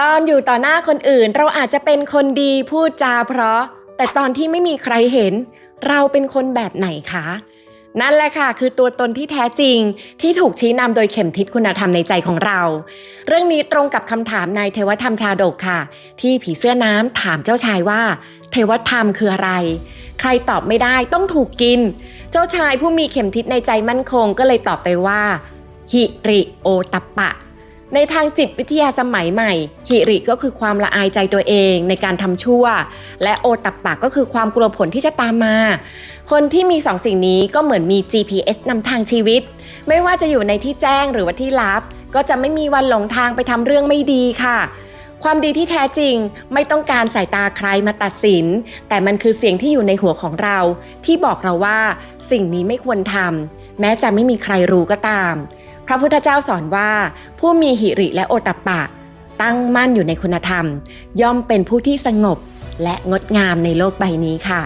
ตอนอยู่ต่อหน้าคนอื่น เราอาจจะเป็นคนดีพูดจาเพราะ แต่ตอนที่ไม่มีใครเห็น เราเป็นคนแบบไหนคะ นั่นแหละค่ะ คือตัวตนที่แท้จริงที่ถูกชี้นำโดยเข็มทิศคุณธรรมในใจของเรา เรื่องนี้ตรงกับคำถามในเทวธรรมชาดกค่ะ ที่ผีเสื้อน้ำถามเจ้าชายว่า เทวธรรมคืออะไร ใครตอบไม่ได้ต้องถูกกิน เจ้าชายผู้มีเข็มทิศในใจมั่นคงก็เลยตอบไปว่า หิริโอตัปปะ ในทางจิตวิทยาสมัยใหม่ หิริก็คือความละอายใจตัวเองในการทำชั่ว และโอตัปปะก็คือความกลัวผลที่จะตามมา คนที่มีสองสิ่งนี้ก็เหมือนมี GPS นำทางชีวิต ไม่ว่าจะอยู่ในที่แจ้งหรือว่าที่ลับ ก็จะไม่มีวันหลงทางไปทำเรื่องไม่ดีค่ะ ความดีที่แท้จริงไม่ต้องการสายตาใครมาตัดสิน แต่มันคือเสียงที่อยู่ในหัวของเรา ที่บอกเราว่า สิ่งนี้ไม่ควรทำแม้จะไม่มีใครรู้ก็ตาม ระพุทธเจ้าสอนว่า ผู้มีหิริและโอตัปปะ ตั้งมั่นอยู่ในคุณธรรม ย่อมเป็นผู้ที่สงบและงดงามในโลกใบนี้ค่ะ